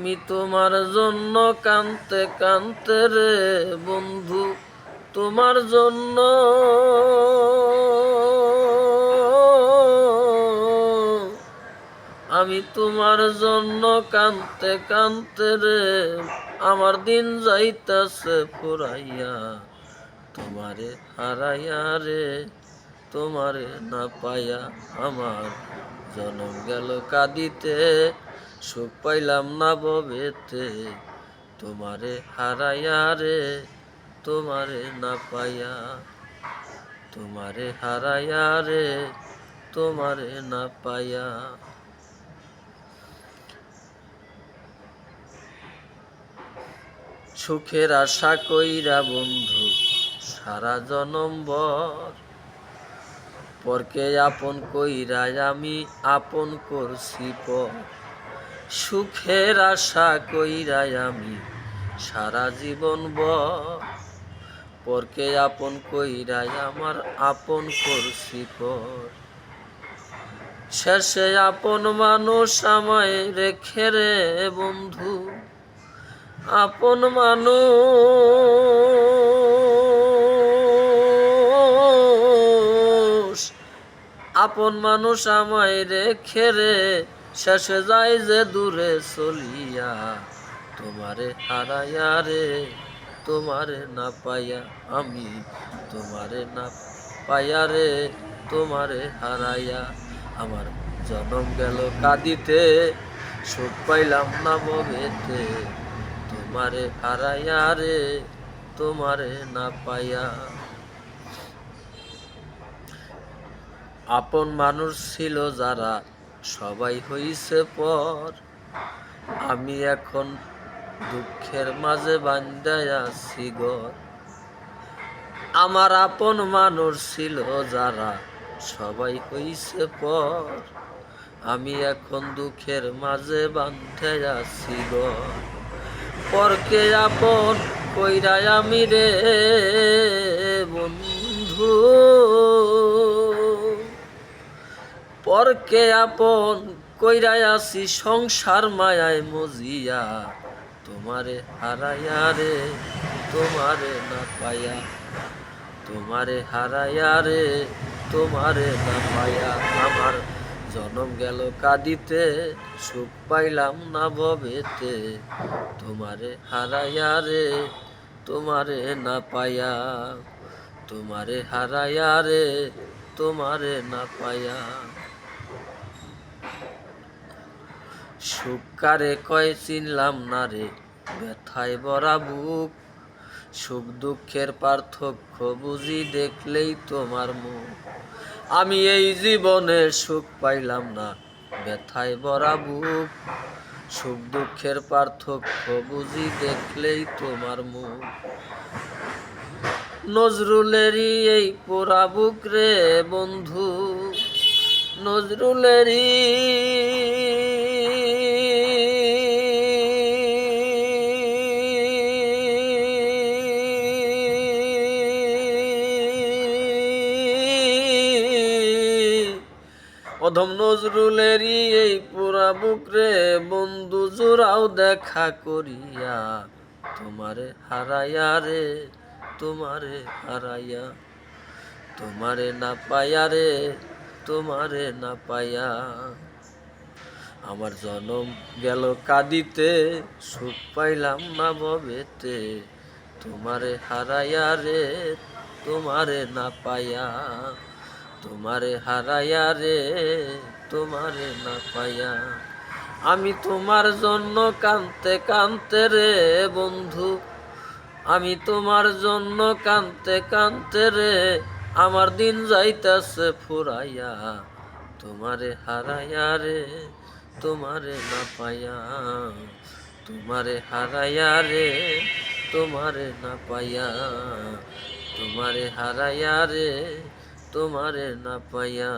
আমি তোমার জন্য কানতে কানতে রে বন্ধু, তোমার জন্য। আমি তোমার জন্য কানতে কানতে রে আমার দিন যাইতাছে ফুরাইয়া, তোমারে হারাইয়া রে, তোমারে না পাইয়া আমার জনম গেল কাঁদিতে। সুখ পাইলাম না ববেতে, তোমারে হারাইয়া রে, তোমারে না পাইয়া, তোমারে হারাইয়া রে, তোমারে না পাইয়া। সুখের আশা কইরা বন্ধু, সারা জনম বর। পরকে আপন কইরা আমি আপন করছি পর। সুখের আশা কইরা আমি সারা জীবন ব পরকে আপন কইরা আমার আপন করছি পর। শেষে আপন মানুষ আমায় রেখে রে বন্ধু, আপন মানুষ আপন মানুষ আমায় রেখে রে শেষে যায় যে দূরে চলিয়া। তোমারে হারাইয়া রে, তোমারে না পাইয়া আমি, তোমারে না পাইয়া রে, তোমারে হারাইয়া। আমার জনম গেল কাঁদিতে, সুখ পাইলাম না ববেতে তোমারে হারাইয়া রে, তোমারে না পাইয়া। আপন মানুষ ছিল যারা সবাই হইছে পর। আমি এখন দুঃখের মাঝে বান্ধায় আছি গর আমার আপন মানুষ ছিল যারা সবাই হইছে পর। আমি এখন দুঃখের মাঝে বান্ধে আছি গর পরকে আপন কইরাই আমি রে। পরকে আপন কইরাই আছি সংসার মায়ায় মজিয়া। তোমারে হারাইয়া রে, তোমারে না পাইয়া। তোমারে হারাইয়া রে, তোমারে না পাইয়া। আমার জনম গেল কাঁদিতে, সুখ পাইলাম না ভবেতে। তোমারে হারাইয়া রে, তোমারে না পাইয়া। তোমারে হারাইয়া রে, তোমারে না পাইয়া। সুকারে কয় চিনলাম না রে? ব্যথায় বরা বুক। সুখ দুঃখের পার্থক্য বুঝি দেখলেই তোমার মুখ। আমি এই জীবনে সুখ পাইলাম না, ব্যথায় বরা বুক। সুখ দুঃখের পার্থক্য বুঝি দেখলেই তোমার মুখ। নজরুলেরই এই পোড়া বুক রে বন্ধু, নজরুলেরই অধম নজরুলেরই এই পুরা বুক রে। বন্ধু, জোড়াও দেখা করিয়া তোমারে হারাইয়া রে, তোমারে হারাইয়া, তোমারে না পাইয়া রে, তোমারে না পাইয়া। আমার জনম গেল কাঁদিতে, সুখ পাইলাম না ববেতে তোমারে হারাইয়া রে, তোমারে না পাইয়া। তোমারে হারাইয়া রে, তোমারে না পাইয়া। আমি তোমার জন্য কানতে কানতে রে, বন্ধু। আমি তোমার জন্য কানতে কানতে রে, আমার দিন যাইতাছে ফুরাইয়া। তোমারে হারাইয়া রে, তোমারে না পাইয়া। তোমারে হারাইয়া রে, তোমারে না পাইয়া। তোমারে হারাইয়া রে তোমারে না পাইয়া